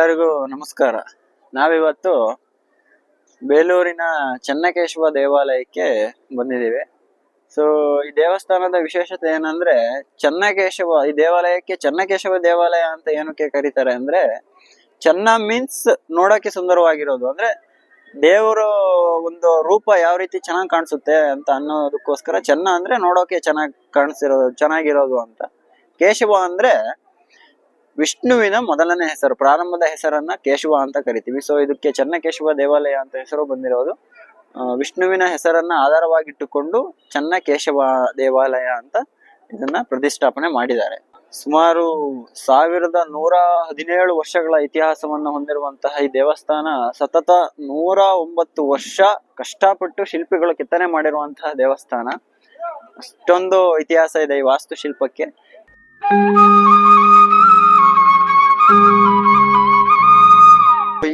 ಎಲ್ಲರಿಗೂ ನಮಸ್ಕಾರ. ನಾವಿವತ್ತು ಬೇಲೂರಿನ ಚನ್ನಕೇಶವ ದೇವಾಲಯಕ್ಕೆ ಬಂದಿದ್ದೀವಿ. ಸೊ ಈ ದೇವಸ್ಥಾನದ ವಿಶೇಷತೆ ಏನಂದ್ರೆ, ಚನ್ನಕೇಶವ, ಈ ದೇವಾಲಯಕ್ಕೆ ಚನ್ನಕೇಶವ ದೇವಾಲಯ ಅಂತ ಏನಕ್ಕೆ ಕರೀತಾರೆ ಅಂದ್ರೆ, ಚೆನ್ನ ಮೀನ್ಸ್ ನೋಡೋಕೆ ಸುಂದರವಾಗಿರೋದು. ಅಂದ್ರೆ, ದೇವರ ಒಂದು ರೂಪ ಯಾವ ರೀತಿ ಚೆನ್ನಾಗಿ ಕಾಣಿಸುತ್ತೆ ಅಂತ ಅನ್ನೋದಕ್ಕೋಸ್ಕರ ಚೆನ್ನ ಅಂದ್ರೆ ನೋಡೋಕೆ ಚೆನ್ನಾಗಿ ಕಾಣಿಸಿರೋದು ಚೆನ್ನಾಗಿರೋದು ಅಂತ. ಕೇಶವ ಅಂದ್ರೆ ವಿಷ್ಣುವಿನ ಮೊದಲನೇ ಹೆಸರು, ಪ್ರಾರಂಭದ ಹೆಸರನ್ನ ಕೇಶವ ಅಂತ ಕರಿತೀವಿ. ಸೊ ಇದಕ್ಕೆ ಚನ್ನಕೇಶವ ದೇವಾಲಯ ಅಂತ ಹೆಸರು ಬಂದಿರೋದು. ವಿಷ್ಣುವಿನ ಹೆಸರನ್ನ ಆಧಾರವಾಗಿಟ್ಟುಕೊಂಡು ಚನ್ನಕೇಶವ ದೇವಾಲಯ ಅಂತ ಇದನ್ನ ಪ್ರತಿಷ್ಠಾಪನೆ ಮಾಡಿದ್ದಾರೆ. ಸುಮಾರು ಸಾವಿರದ ನೂರ ಹದಿನೇಳು ವರ್ಷಗಳ ಇತಿಹಾಸವನ್ನು ಹೊಂದಿರುವಂತಹ ಈ ದೇವಸ್ಥಾನ ಸತತ ನೂರ ಒಂಬತ್ತು ವರ್ಷ ಕಷ್ಟಪಟ್ಟು ಶಿಲ್ಪಿಗಳು ಕೆತ್ತನೆ ಮಾಡಿರುವಂತಹ ದೇವಸ್ಥಾನ. ಅಷ್ಟೊಂದು ಇತಿಹಾಸ ಇದೆ ಈ ವಾಸ್ತುಶಿಲ್ಪಕ್ಕೆ.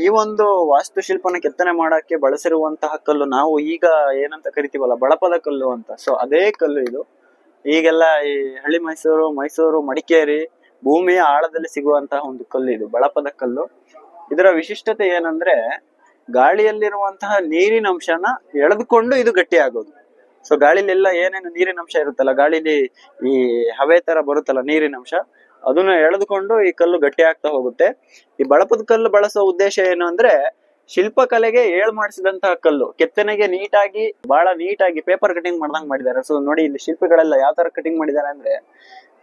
ಈ ಒಂದು ವಾಸ್ತುಶಿಲ್ಪನ ಕೆತ್ತನೆ ಮಾಡಕ್ಕೆ ಬಳಸಿರುವಂತಹ ಕಲ್ಲು ನಾವು ಈಗ ಏನಂತ ಕರಿತೀವಲ್ಲ, ಬಳಪದ ಕಲ್ಲು ಅಂತ. ಸೊ ಅದೇ ಕಲ್ಲು ಇದು. ಈಗೆಲ್ಲ ಈ ಹಳ್ಳಿ ಮೈಸೂರು ಮೈಸೂರು ಮಡಿಕೇರಿ ಭೂಮಿಯ ಆಳದಲ್ಲಿ ಸಿಗುವಂತಹ ಒಂದು ಕಲ್ಲು ಇದು, ಬಳಪದ ಕಲ್ಲು. ಇದರ ವಿಶಿಷ್ಟತೆ ಏನಂದ್ರೆ, ಗಾಳಿಯಲ್ಲಿರುವಂತಹ ನೀರಿನ ಅಂಶನ ಎಳೆದುಕೊಂಡು ಇದು ಗಟ್ಟಿ ಆಗೋದು ಸೊ ಗಾಳಿಲೆಲ್ಲ ಏನೇನು ನೀರಿನ ಅಂಶ ಇರುತ್ತಲ್ಲ, ಗಾಳಿಲಿ ಈ ಹವೆ ತರ ಬರುತ್ತಲ್ಲ ನೀರಿನ ಅಂಶ ಅದನ್ನ ಎಳೆದುಕೊಂಡು ಈ ಕಲ್ಲು ಗಟ್ಟಿ ಆಗ್ತಾ ಹೋಗುತ್ತೆ. ಈ ಬಳಪದ ಕಲ್ಲು ಬಳಸೋ ಉದ್ದೇಶ ಏನು ಅಂದ್ರೆ ಶಿಲ್ಪಕಲೆಗೆ ಏಳ್ ಮಾಡಿಸಿದಂತಹ ಕಲ್ಲು. ಕೆತ್ತನೆಗೆ ನೀಟಾಗಿ, ಬಹಳ ನೀಟಾಗಿ ಪೇಪರ್ ಕಟಿಂಗ್ ಮಾಡ್ದಂಗ್ ಮಾಡಿದ್ದಾರೆ. ಸೊ ನೋಡಿ, ಇಲ್ಲಿ ಶಿಲ್ಪಿಗಳೆಲ್ಲ ಯಾವ ತರ ಕಟಿಂಗ್ ಮಾಡಿದ್ದಾರೆ ಅಂದ್ರೆ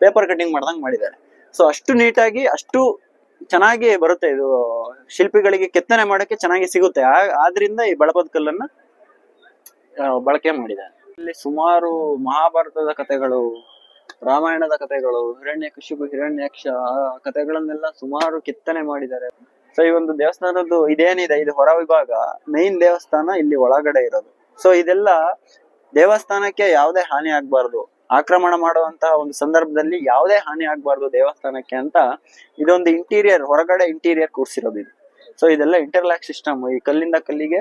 ಪೇಪರ್ ಕಟಿಂಗ್ ಮಾಡ್ದಂಗ್ ಮಾಡಿದ್ದಾರೆ. ಸೊ ಅಷ್ಟು ನೀಟಾಗಿ, ಅಷ್ಟು ಚೆನ್ನಾಗಿ ಬರುತ್ತೆ ಇದು. ಶಿಲ್ಪಿಗಳಿಗೆ ಕೆತ್ತನೆ ಮಾಡಕ್ಕೆ ಚೆನ್ನಾಗಿ ಸಿಗುತ್ತೆ. ಆದ್ರಿಂದ ಈ ಬಳಪದ ಕಲ್ಲನ್ನ ಬಳಕೆ ಮಾಡಿದ್ದಾರೆ. ಇಲ್ಲಿ ಸುಮಾರು ಮಹಾಭಾರತದ ಕಥೆಗಳು ರಾಮಾಯಣದ ಕಥೆಗಳು ಹಿರಣ್ಯಕಶಿಪು ಹಿರಣ್ಯಾಕ್ಷ, ಆ ಕಥೆಗಳನ್ನೆಲ್ಲ ಸುಮಾರು ಕೆತ್ತನೆ ಮಾಡಿದ್ದಾರೆ. ಸೊ ಈ ಒಂದು ದೇವಸ್ಥಾನದ್ದು ಇದೇನಿದೆ? ಇದು ಹೊರ ವಿಭಾಗ. ಮೈನ್ ದೇವಸ್ಥಾನ ಇಲ್ಲಿ ಒಳಗಡೆ ಇರೋದು. ಸೊ ಇದೆಲ್ಲ ದೇವಸ್ಥಾನಕ್ಕೆ ಯಾವುದೇ ಹಾನಿ ಆಗ್ಬಾರ್ದು. ಆಕ್ರಮಣ ಮಾಡುವಂತಹ ಒಂದು ಸಂದರ್ಭದಲ್ಲಿ ಯಾವುದೇ ಹಾನಿ ಆಗ್ಬಾರ್ದು ದೇವಸ್ಥಾನಕ್ಕೆ ಅಂತ ಇದೊಂದು ಇಂಟೀರಿಯರ್ ಹೊರಗಡೆ ಇಂಟೀರಿಯರ್ ಕೂರಿಸಿರೋದು ಇದು. ಸೊ ಇದೆಲ್ಲ ಇಂಟರ್ಲಾಕ್ ಸಿಸ್ಟಮ್ ಈ ಕಲ್ಲಿಂದ ಕಲ್ಲಿಗೆ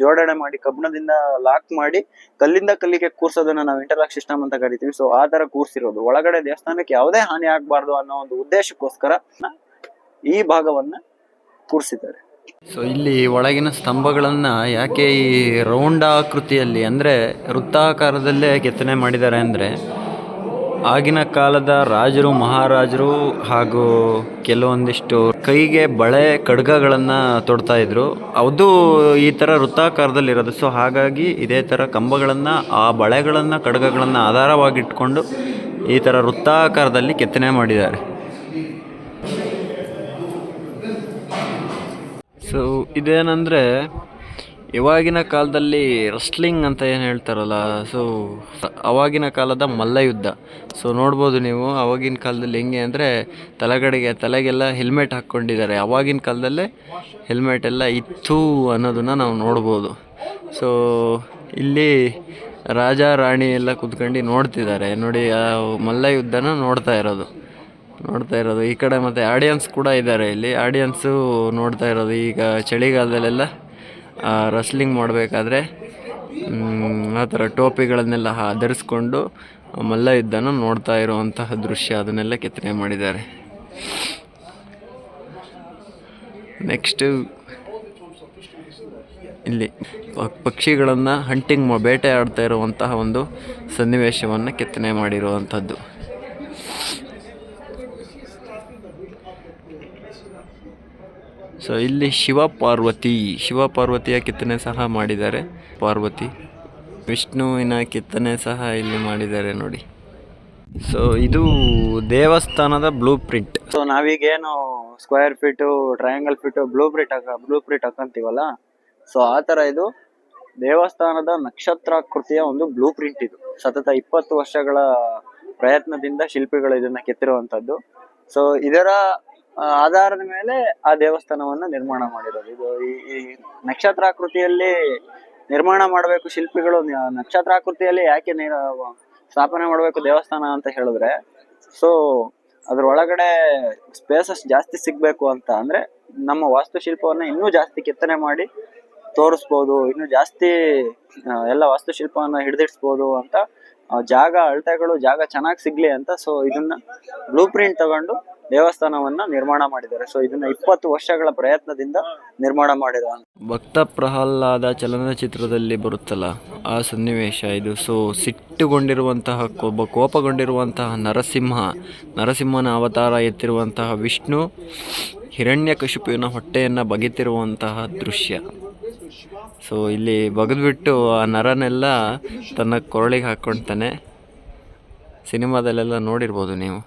ಜೋಡಣೆ ಮಾಡಿ, ಕಬ್ಬಿಣದಿಂದ ಲಾಕ್ ಮಾಡಿ, ಕಲ್ಲಿಂದ ಕಲ್ಲಿಗೆ ಕೂರ್ಸೋದನ್ನ ನಾವು ಇಂಟರ್ಲಾಕ್ ಸಿಸ್ಟಮ್ ಅಂತ ಕರಿತೀವಿ. ಸೊ ಆ ತರ ಕೂರ್ಸಿರೋದು. ಒಳಗಡೆ ದೇವಸ್ಥಾನಕ್ಕೆ ಯಾವುದೇ ಹಾನಿ ಆಗ್ಬಾರ್ದು ಅನ್ನೋ ಒಂದು ಉದ್ದೇಶಕ್ಕೋಸ್ಕರ ಈ ಭಾಗವನ್ನ ಕೂರ್ಸಿದ್ದಾರೆ. ಸೊ ಇಲ್ಲಿ ಒಳಗಿನ ಸ್ತಂಭಗಳನ್ನು ಯಾಕೆ ಈ ರೌಂಡ್ ಆಕೃತಿಯಲ್ಲಿ ಅಂದ್ರೆ ವೃತ್ತಾಕಾರದಲ್ಲೇ ಕೆತ್ತನೆ ಮಾಡಿದ್ದಾರೆ ಅಂದರೆ ಆಗಿನ ಕಾಲದ ರಾಜರು, ಮಹಾರಾಜರು ಹಾಗೂ ಕೆಲವೊಂದಿಷ್ಟು ಕೈಗೆ ಬಳೆ ಖಡ್ಗಗಳನ್ನು ತೊಡ್ತಾ ಇದ್ರು. ಅದು ಈ ಥರ ವೃತ್ತಾಕಾರದಲ್ಲಿರೋದು ಸೊ ಹಾಗಾಗಿ ಇದೇ ಥರ ಕಂಬಗಳನ್ನು, ಆ ಬಳೆಗಳನ್ನು, ಖಡ್ಗಗಳನ್ನು ಆಧಾರವಾಗಿಟ್ಕೊಂಡು ಈ ಥರ ವೃತ್ತಾಕಾರದಲ್ಲಿ ಕೆತ್ತನೆ ಮಾಡಿದ್ದಾರೆ. ಸೊ ಇದೇನಂದರೆ ಇವಾಗಿನ ಕಾಲದಲ್ಲಿ ರಸ್ಲಿಂಗ್ ಅಂತ ಏನು ಹೇಳ್ತಾರಲ್ಲ ಸೊ ಅವಾಗಿನ ಕಾಲದ ಮಲ್ಲಯುದ್ಧ. ಸೊ ನೋಡ್ಬೋದು ನೀವು, ಅವಾಗಿನ ಕಾಲದಲ್ಲಿ ಹೆಂಗೆ ಅಂದರೆ ತಲೆಗಡೆಗೆ, ತಲೆಗೆಲ್ಲ ಹೆಲ್ಮೆಟ್ ಹಾಕ್ಕೊಂಡಿದ್ದಾರೆ. ಅವಾಗಿನ ಕಾಲದಲ್ಲೇ ಹೆಲ್ಮೆಟ್ ಎಲ್ಲ ಇತ್ತು ಅನ್ನೋದನ್ನು ನಾವು ನೋಡ್ಬೋದು. ಸೊ ಇಲ್ಲಿ ರಾಜ, ರಾಣಿ ಎಲ್ಲ ಕುತ್ಕೊಂಡು ನೋಡ್ತಿದ್ದಾರೆ. ನೋಡಿ, ಆ ಮಲ್ಲಯುದ್ಧನ ನೋಡ್ತಾ ಇರೋದು. ನೋಡ್ತಾ ಇರೋದು. ಈ ಕಡೆ ಮತ್ತು ಆಡಿಯನ್ಸ್ ಕೂಡ ಇದ್ದಾರೆ ಇಲ್ಲಿ. ಆಡಿಯನ್ಸು ನೋಡ್ತಾ ಇರೋದು. ಈಗ ಚಳಿಗಾಲದಲ್ಲೆಲ್ಲ ರಸ್ಲಿಂಗ್ ಮಾಡಬೇಕಾದ್ರೆ ಆ ಥರ ಟೋಪಿಗಳನ್ನೆಲ್ಲ ಧರಿಸ್ಕೊಂಡು ಮಲ್ಲ ಯುದ್ಧನ ನೋಡ್ತಾ ಇರುವಂತಹ ದೃಶ್ಯ ಅದನ್ನೆಲ್ಲ ಕೆತ್ತನೆ ಮಾಡಿದ್ದಾರೆ. ನೆಕ್ಸ್ಟ್ ಇಲ್ಲಿ ಪಕ್ಷಿಗಳನ್ನು ಹಂಟಿಂಗ್ ಬೇಟೆ ಆಡ್ತಾ ಇರುವಂತಹ ಒಂದು ಸನ್ನಿವೇಶವನ್ನು ಕೆತ್ತನೆ ಮಾಡಿರುವಂಥದ್ದು. ಸೊ ಇಲ್ಲಿ ಶಿವ ಪಾರ್ವತಿ, ಶಿವ ಪಾರ್ವತಿಯ ಕೆತ್ತನೆ ಸಹ ಮಾಡಿದ್ದಾರೆ. ಪಾರ್ವತಿ, ವಿಷ್ಣುವಿನ ಕೆತ್ತನೆ ಸಹ ಇಲ್ಲಿ ಮಾಡಿದ್ದಾರೆ ನೋಡಿ. ಸೊ ಇದು ದೇವಸ್ಥಾನದ blue print so ನಾವೀಗೇನು square feet triangle feet blueprint ಹಾಕ ಬ್ಲೂ ಪ್ರಿಂಟ್ ಹಾಕಂತೀವಲ್ಲ? ಸೊ ಆ ಥರ ಇದು ದೇವಸ್ಥಾನದ ನಕ್ಷತ್ರಾಕೃತಿಯ ಒಂದು ಬ್ಲೂ ಪ್ರಿಂಟ್ ಇದು. ಸತತ ಇಪ್ಪತ್ತು ವರ್ಷಗಳ ಪ್ರಯತ್ನದಿಂದ ಶಿಲ್ಪಿಗಳು ಇದನ್ನ ಕೆತ್ತಿರುವಂತದ್ದು ಸೊ ಇದರ ಆಧಾರದ ಮೇಲೆ ಆ ದೇವಸ್ಥಾನವನ್ನ ನಿರ್ಮಾಣ ಮಾಡಿರೋದು. ಇದು ಈ- ನಕ್ಷತ್ರಾಕೃತಿಯಲ್ಲಿ ನಿರ್ಮಾಣ ಮಾಡಬೇಕು ಶಿಲ್ಪಿಗಳು ನಕ್ಷತ್ರಾಕೃತಿಯಲ್ಲಿ ಯಾಕೆ ಸ್ಥಾಪನೆ ಮಾಡಬೇಕು ದೇವಸ್ಥಾನ ಅಂತ ಹೇಳಿದ್ರೆ, ಸೊ ಅದ್ರ ಒಳಗಡೆ ಸ್ಪೇಸಸ್ ಜಾಸ್ತಿ ಸಿಗ್ಬೇಕು ಅಂತ ಅಂದ್ರೆ ನಮ್ಮ ವಾಸ್ತುಶಿಲ್ಪವನ್ನ ಇನ್ನೂ ಜಾಸ್ತಿ ಕೆತ್ತನೆ ಮಾಡಿ ತೋರಿಸ್ಬೋದು, ಇನ್ನು ಜಾಸ್ತಿ ಎಲ್ಲ ವಾಸ್ತುಶಿಲ್ಪವನ್ನ ಹಿಡಿದಿಡ್ಸ್ಬೋದು ಅಂತ ಜಾಗ ಅಳತೆಗಳು ಜಾಗ ಚೆನ್ನಾಗಿ ಸಿಗ್ಲಿ ಅಂತ ಸೊ ಇದನ್ನ ಬ್ಲೂ ಪ್ರಿಂಟ್ ತಗೊಂಡು ದೇವಸ್ಥಾನವನ್ನ ನಿರ್ಮಾಣ ಮಾಡಿದ್ದಾರೆ. ಸೊ ಇದನ್ನ ಇಪ್ಪತ್ತು ವರ್ಷಗಳ ಪ್ರಯತ್ನದಿಂದ ನಿರ್ಮಾಣ ಮಾಡಿದ ಭಕ್ತ ಪ್ರಹ್ಲಾದ ಚಲನಚಿತ್ರದಲ್ಲಿ ಬರುತ್ತಲ್ಲ, ಆ ಸನ್ನಿವೇಶ ಇದು. ಸೊ ಸಿಟ್ಟುಗೊಂಡಿರುವಂತಹ ಒಬ್ಬ ಕೋಪಗೊಂಡಿರುವಂತಹ ನರಸಿಂಹ, ನರಸಿಂಹನ ಅವತಾರ ಎತ್ತಿರುವಂತಹ ವಿಷ್ಣು ಹಿರಣ್ಯಕಶಿಪುವಿನ ಹೊಟ್ಟೆಯನ್ನು ಬಗೆತಿರುವಂತಹ ದೃಶ್ಯ. ಸೊ ಇಲ್ಲಿ ಬಗೆದ್ಬಿಟ್ಟು ಆ ನರನೆಲ್ಲ ತನ್ನ ಕೊರಳಿಗೆ ಹಾಕ್ಕೊಳ್ತಾನೆ ಸಿನಿಮಾದಲ್ಲೆಲ್ಲ ನೋಡಿರ್ಬೋದು ನೀವು.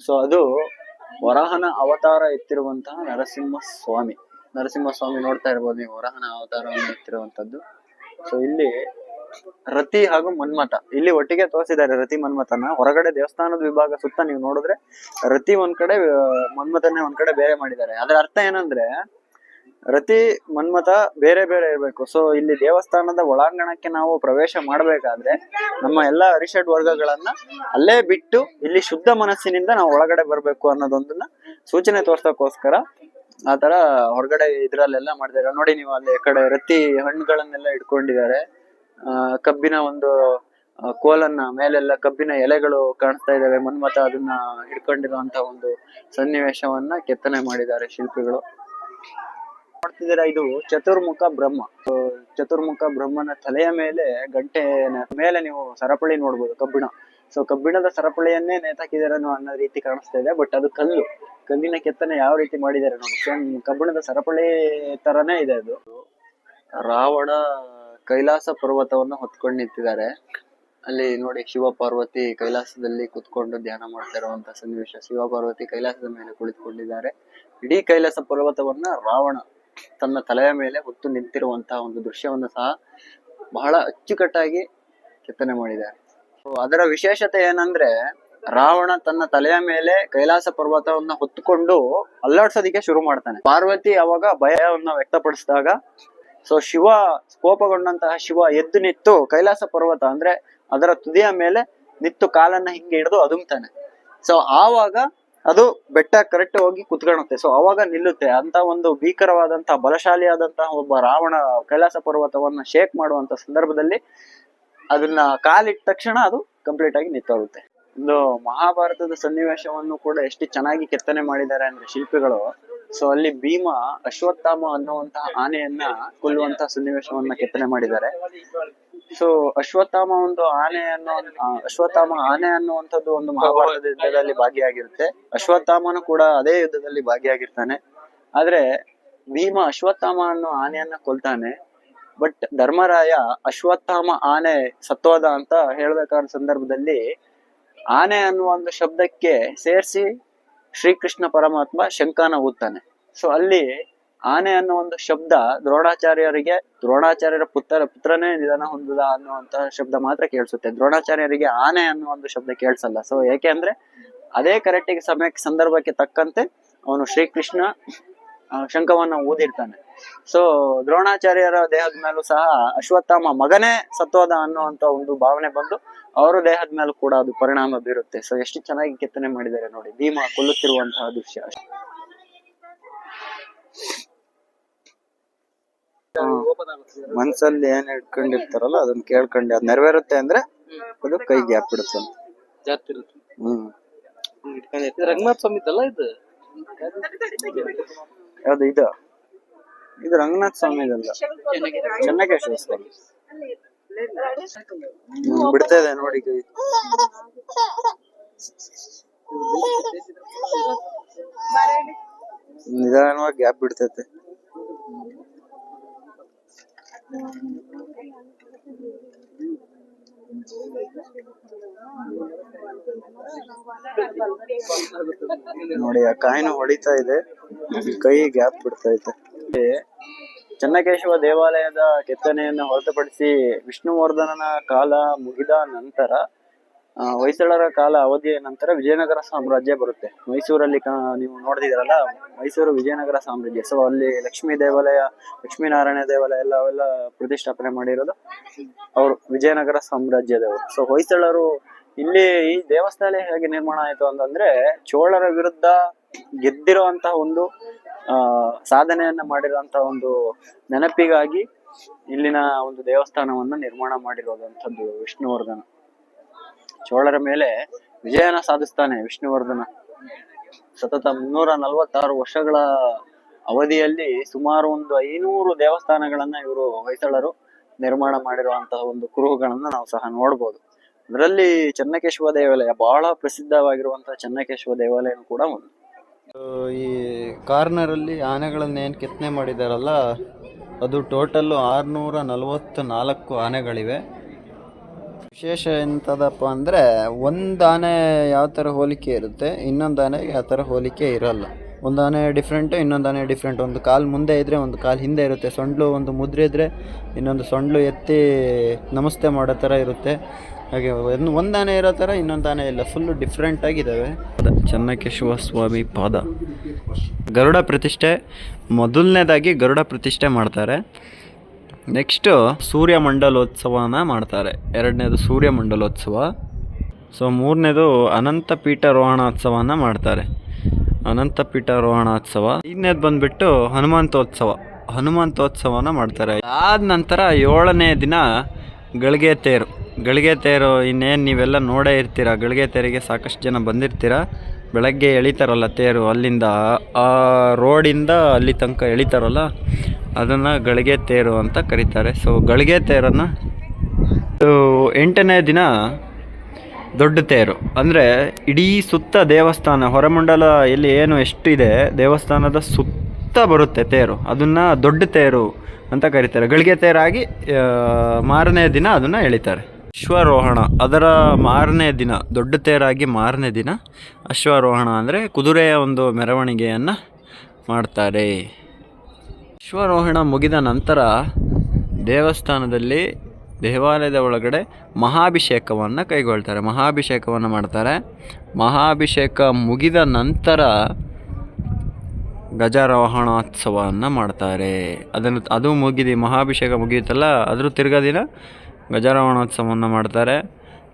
ಸೊ ಅದು ವರಾಹನ ಅವತಾರ ಎತ್ತಿರುವಂತಹ ನರಸಿಂಹ ಸ್ವಾಮಿ ನರಸಿಂಹ ಸ್ವಾಮಿ ನೋಡ್ತಾ ಇರ್ಬೋದು ನೀವು, ವರಾಹನ ಅವತಾರವನ್ನು ಎತ್ತಿರುವಂತದ್ದು ಸೊ ಇಲ್ಲಿ ರತಿ ಹಾಗೂ ಮನ್ಮಥ, ಇಲ್ಲಿ ಒಟ್ಟಿಗೆ ತೋರಿಸಿದ್ದಾರೆ ರತಿ ಮನ್ಮಥನ. ಹೊರಗಡೆ ದೇವಸ್ಥಾನದ ವಿಭಾಗ ಸುತ್ತ ನೀವು ನೋಡಿದ್ರೆ ರತಿ ಒಂದ್ ಕಡೆ ಮನ್ಮಥನೇ ಒಂದ್ ಕಡೆ ಬೇರೆ ಮಾಡಿದ್ದಾರೆ. ಅದರ ಅರ್ಥ ಏನಂದ್ರೆ ರತಿ, ಮನ್ಮಥ ಬೇರೆ ಬೇರೆ ಇರಬೇಕು. ಸೊ ಇಲ್ಲಿ ದೇವಸ್ಥಾನದ ಒಳಾಂಗಣಕ್ಕೆ ನಾವು ಪ್ರವೇಶ ಮಾಡಬೇಕಾದ್ರೆ ನಮ್ಮ ಎಲ್ಲಾ ಅರಿಷಡ್ ವರ್ಗಗಳನ್ನ ಅಲ್ಲೇ ಬಿಟ್ಟು ಇಲ್ಲಿ ಶುದ್ಧ ಮನಸ್ಸಿನಿಂದ ನಾವು ಒಳಗಡೆ ಬರ್ಬೇಕು ಅನ್ನೋದೊಂದನ್ನ ಸೂಚನೆ ತೋರ್ಸೋಕೋಸ್ಕರ ಆ ತರ ಹೊರಗಡೆ ಇದ್ರಲ್ಲೆಲ್ಲ ಮಾಡಿದ್ದಾರೆ ನೋಡಿ ನೀವು ಅಲ್ಲಿ ಕಡೆ ರತಿ ಹಣ್ಣುಗಳನ್ನೆಲ್ಲ ಇಟ್ಕೊಂಡಿದ್ದಾರೆ. ಕಬ್ಬಿನ ಒಂದು ಕೋಲನ್ನ ಮೇಲೆಲ್ಲ ಕಬ್ಬಿನ ಎಲೆಗಳು ಕಾಣಿಸ್ತಾ ಇದಾವೆ ಮನ್ಮಥ ಅದನ್ನ ಹಿಡ್ಕೊಂಡಿರುವಂತ ಒಂದು ಸನ್ನಿವೇಶವನ್ನ ಕೆತ್ತನೆ ಮಾಡಿದ್ದಾರೆ ಶಿಲ್ಪಿಗಳು. ನೋಡ್ತಿದ್ದೀರಾ ಇದು ಚತುರ್ಮುಖ ಬ್ರಹ್ಮ. ಚತುರ್ಮುಖ ಬ್ರಹ್ಮನ ತಲೆಯ ಮೇಲೆ ಗಂಟೆ ಮೇಲೆ ನೀವು ಸರಪಳಿ ನೋಡ್ಬೋದು, ಕಬ್ಬಿಣ. ಸೊ ಕಬ್ಬಿಣದ ಸರಪಳಿಯನ್ನೇ ನೇತಾಕಿದಾರನು ಅನ್ನೋ ರೀತಿ ಕಾಣಿಸ್ತಾ ಇದೆ ಬಟ್ ಅದು ಕಲ್ಲು. ಕಲ್ಲಿನ ಕೆತ್ತನೆ ಯಾವ ರೀತಿ ಮಾಡಿದ್ದಾರೆ ನೋಡಿ. ಸೇಮ್ ಕಬ್ಬಿಣದ ಸರಪಳಿ ತರನೇ ಇದೆ ಅದು. ರಾವಣ ಕೈಲಾಸ ಪರ್ವತವನ್ನು ಹೊತ್ಕೊಂಡು ನಿಂತಿದ್ದಾರೆ ಅಲ್ಲಿ ನೋಡಿ, ಶಿವ ಪಾರ್ವತಿ ಕೈಲಾಸದಲ್ಲಿ ಕುತ್ಕೊಂಡು ಧ್ಯಾನ ಮಾಡ್ತಾ ಇರುವಂತಹ ಸನ್ನಿವೇಶ. ಶಿವ ಪಾರ್ವತಿ ಕೈಲಾಸದ ಮೇಲೆ ಕುಳಿತುಕೊಂಡಿದ್ದಾರೆ. ಇಡೀ ಕೈಲಾಸ ಪರ್ವತವನ್ನ ರಾವಣ ತನ್ನ ತಲೆಯ ಮೇಲೆ ಹೊತ್ತು ನಿಂತಿರುವಂತಹ ಒಂದು ದೃಶ್ಯವನ್ನು ಸಹ ಬಹಳ ಅಚ್ಚುಕಟ್ಟಾಗಿ ಕೆತ್ತನೆ ಮಾಡಿದ್ದಾರೆ ಸೊ ಅದರ ವಿಶೇಷತೆ ಏನಂದ್ರೆ, ರಾವಣ ತನ್ನ ತಲೆಯ ಮೇಲೆ ಕೈಲಾಸ ಪರ್ವತವನ್ನ ಹೊತ್ತುಕೊಂಡು ಅಲ್ಲಾಡ್ಸೋದಿಕ್ಕೆ ಶುರು ಮಾಡ್ತಾನೆ. ಪಾರ್ವತಿ ಅವಾಗ ಭಯವನ್ನ ವ್ಯಕ್ತಪಡಿಸಿದಾಗ ಸೊ ಶಿವ ಕೋಪಗೊಂಡಂತಹ ಶಿವ ಎದ್ದು ನಿಂತು ಕೈಲಾಸ ಪರ್ವತ ಅಂದ್ರೆ ಅದರ ತುದಿಯ ಮೇಲೆ ನಿಂತು ಕಾಲನ್ನ ಹಿಂಗೆ ಹಿಡಿದು ಅದುಮ್ತಾನೆ ಸೊ ಆವಾಗ ಅದು ಬೆಟ್ಟ ಕರೆಕ್ಟ್ ಹೋಗಿ ಕುತ್ಕೊಳ್ಳುತ್ತೆ. ಸೊ ಅವಾಗ ನಿಲ್ಲುತ್ತೆ. ಅಂತ ಒಂದು ಭೀಕರವಾದಂತಹ, ಬಲಶಾಲಿಯಾದಂತಹ ಒಬ್ಬ ರಾವಣ ಕೈಲಾಸ ಪರ್ವತವನ್ನ ಶೇಕ್ ಮಾಡುವಂತ ಸಂದರ್ಭದಲ್ಲಿ ಅದನ್ನ ಕಾಲಿಟ್ಟ ತಕ್ಷಣ ಅದು ಕಂಪ್ಲೀಟ್ ಆಗಿ ನಿಂತೋಗುತ್ತೆ. ಒಂದು ಮಹಾಭಾರತದ ಸನ್ನಿವೇಶವನ್ನು ಕೂಡ ಎಷ್ಟು ಚೆನ್ನಾಗಿ ಕೆತ್ತನೆ ಮಾಡಿದ್ದಾರೆ ಅಂದ್ರೆ ಶಿಲ್ಪಿಗಳು. ಸೊ ಅಲ್ಲಿ ಭೀಮ, ಅಶ್ವತ್ಥಾಮ ಅನ್ನುವಂತಹ ಆನೆಯನ್ನ ಕೊಲ್ಲುವಂತಹ ಸನ್ನಿವೇಶವನ್ನ ಕೆತ್ತನೆ ಮಾಡಿದ್ದಾರೆ. ಸೊ ಅಶ್ವತ್ಥಾಮ ಒಂದು ಆನೆ ಅನ್ನೋ ಅಶ್ವತ್ಥಾಮ ಆನೆ ಅನ್ನುವಂಥದ್ದು ಒಂದು ಮಹಾಭಾರತದ ಯುದ್ಧದಲ್ಲಿ ಭಾಗಿಯಾಗಿರುತ್ತೆ. ಅಶ್ವತ್ಥಾಮನು ಕೂಡ ಅದೇ ಯುದ್ಧದಲ್ಲಿ ಭಾಗಿಯಾಗಿರ್ತಾನೆ. ಆದ್ರೆ, ಭೀಮ ಅಶ್ವತ್ಥಾಮ ಅನ್ನೋ ಆನೆಯನ್ನ ಕೊಲ್ತಾನೆ. ಬಟ್ ಧರ್ಮರಾಯ ಅಶ್ವತ್ಥಾಮ ಆನೆ ಸತ್ವದ ಅಂತ ಹೇಳ್ಬೇಕಾದ ಸಂದರ್ಭದಲ್ಲಿ ಆನೆ ಅನ್ನುವ ಒಂದು ಶಬ್ದಕ್ಕೆ ಸೇರಿಸಿ ಶ್ರೀಕೃಷ್ಣ ಪರಮಾತ್ಮ ಶಂಕಾನ ಊದ್ತಾನೆ. ಸೊ ಅಲ್ಲಿ ಆನೆ ಅನ್ನೋ ಒಂದು ಶಬ್ದ ದ್ರೋಣಾಚಾರ್ಯರಿಗೆ, ದ್ರೋಣಾಚಾರ್ಯರ ಪುತ್ರ, ಪುತ್ರನೇ ನಿಧನ ಹೊಂದದ ಅನ್ನುವಂತ ಶಬ್ದ ಮಾತ್ರ ಕೇಳಿಸುತ್ತೆ. ದ್ರೋಣಾಚಾರ್ಯರಿಗೆ ಆನೆ ಅನ್ನೋ ಒಂದು ಶಬ್ದ ಕೇಳಿಸಲ್ಲ. ಸೊ ಏಕೆ ಅಂದ್ರೆ ಅದೇ ಕರೆಕ್ಟಿಗೆ ಸಮಯಕ್ಕೆ, ಸಂದರ್ಭಕ್ಕೆ ತಕ್ಕಂತೆ ಅವನು ಶ್ರೀಕೃಷ್ಣ ಶಂಖವನ್ನ ಊದಿರ್ತಾನೆ. ಸೊ ದ್ರೋಣಾಚಾರ್ಯರ ದೇಹದ ಮೇಲೂ ಸಹ ಅಶ್ವತ್ಥಾಮ ಮಗನೇ ಸತ್ವದ ಅನ್ನುವಂತ ಒಂದು ಭಾವನೆ ಬಂದು ಅವರ ದೇಹದ ಮೇಲೂ ಕೂಡ ಅದು ಪರಿಣಾಮ ಬೀರುತ್ತೆ. ಸೊ ಎಷ್ಟು ಚೆನ್ನಾಗಿ ಕೆತ್ತನೆ ಮಾಡಿದ್ದಾರೆ ನೋಡಿ. ಭೀಮ ಕೊಲ್ಲುತ್ತಿರುವಂತಹ ದೃಶ್ಯ. ಮನ್ಸಲ್ಲಿ ಏನ್ ಇಟ್ಕೊಂಡಿರ್ತಾರಲ್ಲ ಅದನ್ನ ಕೇಳ್ಕೊಂಡು. ಅದ್ ನೆರವೇರುತ್ತೆ ಅಂದ್ರೆ ಅದು ಕೈ ಗ್ಯಾಪ್ ಬಿಡುತ್ತೆ ಇರುತ್ತೆ. ಹ್ಮ್. ಇದು ರಂಗನಾಥ ಸ್ವಾಮಿ ಅದು ಇದು? ಯಾವ್ದು ಇದು? ಇದು ರಂಗನಾಥ ಸ್ವಾಮಿ ಇದಲ್ಲ. ಚೆನ್ನಕೇಶ್ವರ ಸ್ವಾಮಿ. ಬಿಡ್ತಾ ಇದೆ ನೋಡಿ ಕೈ. ನಿಧಾನವಾಗಿ ಗ್ಯಾಪ್ ಬಿಡ್ತೈತೆ. ನೋಡಿ, ಆ ಕಾಯಿನ ಹೊಡಿತಾ ಇದೆ. ಕೈ ಗ್ಯಾಪ್ ಬಿಡ್ತಾ ಇದೆ. ಚೆನ್ನಕೇಶವ ದೇವಾಲಯದ ಕೆತ್ತನೆಯನ್ನು ಹೊರತುಪಡಿಸಿ ವಿಷ್ಣುವರ್ಧನನ ಕಾಲ ಮುಗಿದ ನಂತರ ಹೊಯ್ಸಳರ ಕಾಲ ಅವಧಿಯ ನಂತರ ವಿಜಯನಗರ ಸಾಮ್ರಾಜ್ಯ ಬರುತ್ತೆ. ಮೈಸೂರಲ್ಲಿ ನೀವು ನೋಡಿದಿರಲ್ಲ ಮೈಸೂರು ವಿಜಯನಗರ ಸಾಮ್ರಾಜ್ಯ ಸೊ ಅಲ್ಲಿ ಲಕ್ಷ್ಮೀ ದೇವಾಲಯ, ಲಕ್ಷ್ಮೀನಾರಾಯಣ ದೇವಾಲಯ ಎಲ್ಲ ಅವೆಲ್ಲ ಪ್ರತಿಷ್ಠಾಪನೆ ಮಾಡಿರೋದು ಅವರು, ವಿಜಯನಗರ ಸಾಮ್ರಾಜ್ಯದವರು. ಸೊ ಹೊಯ್ಸಳರು ಇಲ್ಲಿ ಈ ದೇವಸ್ಥಾನ ಹೇಗೆ ನಿರ್ಮಾಣ ಆಯ್ತು ಅಂತಂದ್ರೆ, ಚೋಳರ ವಿರುದ್ಧ ಗೆದ್ದಿರುವಂತಹ ಒಂದು, ಆ, ಸಾಧನೆಯನ್ನ ಮಾಡಿರುವಂತಹ ಒಂದು ನೆನಪಿಗಾಗಿ ಇಲ್ಲಿನ ಒಂದು ದೇವಸ್ಥಾನವನ್ನ ನಿರ್ಮಾಣ ಮಾಡಿರೋದಂಥದ್ದು ವಿಷ್ಣುವರ್ಧನ. ಚೋಳರ ಮೇಲೆ ವಿಜಯನ ಸಾಧಿಸ್ತಾನೆ ವಿಷ್ಣುವರ್ಧನ. ಸತತ ಮುನ್ನೂರ ನಲವತ್ತಾರು ವರ್ಷಗಳ ಅವಧಿಯಲ್ಲಿ ಸುಮಾರು ಒಂದು ಐನೂರು ದೇವಸ್ಥಾನಗಳನ್ನ ಇವರು ಹೊಯ್ಸಳರು ನಿರ್ಮಾಣ ಮಾಡಿರುವಂತಹ ಒಂದು ಕುರುಹುಗಳನ್ನ ನಾವು ಸಹ ನೋಡ್ಬೋದು. ಅದರಲ್ಲಿ ಚೆನ್ನಕೇಶವ ದೇವಾಲಯ ಬಹಳ ಪ್ರಸಿದ್ಧವಾಗಿರುವಂತಹ ಚೆನ್ನಕೇಶವ ದೇವಾಲಯನೂ ಕೂಡ ಒಂದು. ಈ ಕಾರ್ನರಲ್ಲಿ ಆನೆಗಳನ್ನ ಏನ್ ಕೆತ್ತನೆ ಮಾಡಿದಾರಲ್ಲ, ಅದು ಟೋಟಲ್ ಆರ್ನೂರ ನಲವತ್ತು ನಾಲ್ಕು ಆನೆಗಳಿವೆ. ವಿಶೇಷ ಎಂಥದಪ್ಪ ಅಂದರೆ ಒಂದು ಆನೆ ಯಾವ ಥರ ಹೋಲಿಕೆ ಇರುತ್ತೆ, ಇನ್ನೊಂದು ಆನೆಗೆ ಯಾವ ಥರ ಹೋಲಿಕೆ ಇರಲ್ಲ. ಒಂದು ಆನೆ ಡಿಫ್ರೆಂಟು ಇನ್ನೊಂದು ಆನೆ ಡಿಫ್ರೆಂಟ್ ಒಂದು ಕಾಲು ಮುಂದೆ ಇದ್ದರೆ ಒಂದು ಕಾಲು ಹಿಂದೆ ಇರುತ್ತೆ. ಸೊಂಡ್ಲು ಒಂದು ಮುದ್ರೆ ಇದ್ದರೆ ಇನ್ನೊಂದು ಸೊಂಡ್ಲು ಎತ್ತಿ ನಮಸ್ತೆ ಮಾಡೋ ಥರ ಇರುತ್ತೆ. ಹಾಗೆ ಒಂದು ಒಂದು ಆನೆ ಇರೋ ಥರ ಇನ್ನೊಂದು ಆನೆ ಇಲ್ಲ. ಫುಲ್ಲು ಡಿಫ್ರೆಂಟಾಗಿದ್ದಾವೆ ಚೆನ್ನಕೇಶವ ಸ್ವಾಮಿ ಪಾದ. ಗರುಡ ಪ್ರತಿಷ್ಠೆ, ಮೊದಲನೇದಾಗಿ ಗರುಡ ಪ್ರತಿಷ್ಠೆ ಮಾಡ್ತಾರೆ. ನೆಕ್ಸ್ಟು ಸೂರ್ಯ ಮಂಡಲೋತ್ಸವನ ಮಾಡ್ತಾರೆ. ಎರಡನೇದು ಸೂರ್ಯ ಮಂಡಲೋತ್ಸವ ಸೊ ಮೂರನೇದು ಅನಂತ ಪೀಠಾರೋಹಣೋತ್ಸವನ ಮಾಡ್ತಾರೆ. ಅನಂತ ಪೀಠಾರೋಹಣೋತ್ಸವ ಐದನೇದು ಬಂದ್ಬಿಟ್ಟು ಹನುಮಂತೋತ್ಸವ. ಹನುಮಂತೋತ್ಸವನ ಮಾಡ್ತಾರೆ. ಆದ ನಂತರ ಏಳನೇ ದಿನ ಗಳಿಗೆ ತೇರು. ಗಳಿಗೆ ತೇರು ಇನ್ನೇನು ನೀವೆಲ್ಲ ನೋಡೇ ಇರ್ತೀರ? ಗಳಿಗೆ ತೇರಿಗೆ ಸಾಕಷ್ಟು ಜನ ಬಂದಿರ್ತೀರ? ಬೆಳಗ್ಗೆ ಎಳಿತಾರಲ್ಲ ತೇರು, ಅಲ್ಲಿಂದ ಆ ರೋಡಿಂದ ಅಲ್ಲಿ ತನಕ ಎಳಿತಾರಲ್ಲ, ಅದನ್ನು ಗಳಿಗೆ ತೇರು ಅಂತ ಕರೀತಾರೆ. ಸೊ ಗಳಿಗೆ ತೇರನ್ನು ಎಂಟನೇ ದಿನ ದೊಡ್ಡ ತೇರು. ಅಂದರೆ ಇಡೀ ಸುತ್ತ ದೇವಸ್ಥಾನ, ಹೊರಮಂಡಲ ಎಲ್ಲಿ ಏನು ಎಷ್ಟಿದೆ, ದೇವಸ್ಥಾನದ ಸುತ್ತ ಬರುತ್ತೆ ತೇರು. ಅದನ್ನು ದೊಡ್ಡ ತೇರು ಅಂತ ಕರೀತಾರೆ. ಗಳಿಗೆ ತೇರಾಗಿ ಮಾರನೇ ದಿನ ಅದನ್ನು ಎಳಿತಾರೆ. ಅಶ್ವಾರೋಹಣ, ಅದರ ಮಾರನೇ ದಿನ, ದೊಡ್ಡ ತೇರಾಗಿ ಮಾರನೇ ದಿನ ಅಶ್ವಾರೋಹಣ ಅಂದರೆ ಕುದುರೆಯ ಒಂದು ಮೆರವಣಿಗೆಯನ್ನು ಮಾಡ್ತಾರೆ. ಅಶ್ವಾರೋಹಣ ಮುಗಿದ ನಂತರ ದೇವಸ್ಥಾನದಲ್ಲಿ ದೇವಾಲಯದ ಒಳಗಡೆ ಮಹಾಭಿಷೇಕವನ್ನು ಕೈಗೊಳ್ತಾರೆ, ಮಹಾಭಿಷೇಕವನ್ನು ಮಾಡ್ತಾರೆ. ಮಹಾಭಿಷೇಕ ಮುಗಿದ ನಂತರ ಗಜಾರೋಹಣೋತ್ಸವವನ್ನು ಮಾಡ್ತಾರೆ. ಅದನ್ನು, ಅದು ಮುಗಿದು ಮಹಾಭಿಷೇಕ ಮುಗಿಯುತ್ತಲ್ಲ, ಅದ್ರ ತಿರ್ಗ ದಿನ ಗಜಾರೋಹಣೋತ್ಸವವನ್ನು ಮಾಡ್ತಾರೆ.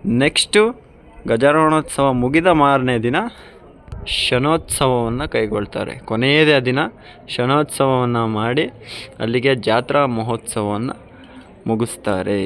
ನೆಕ್ಸ್ಟು ಗಜಾರೋಹಣೋತ್ಸವ ಮುಗಿದ ಮಾರನೇ ದಿನ ಶನೋತ್ಸವವನ್ನು ಕೈಗೊಳ್ತಾರೆ. ಕೊನೆಯದೇ ದಿನ ಶನೋತ್ಸವವನ್ನು ಮಾಡಿ ಅಲ್ಲಿಗೆ ಜಾತ್ರಾ ಮಹೋತ್ಸವವನ್ನು ಮುಗಿಸ್ತಾರೆ.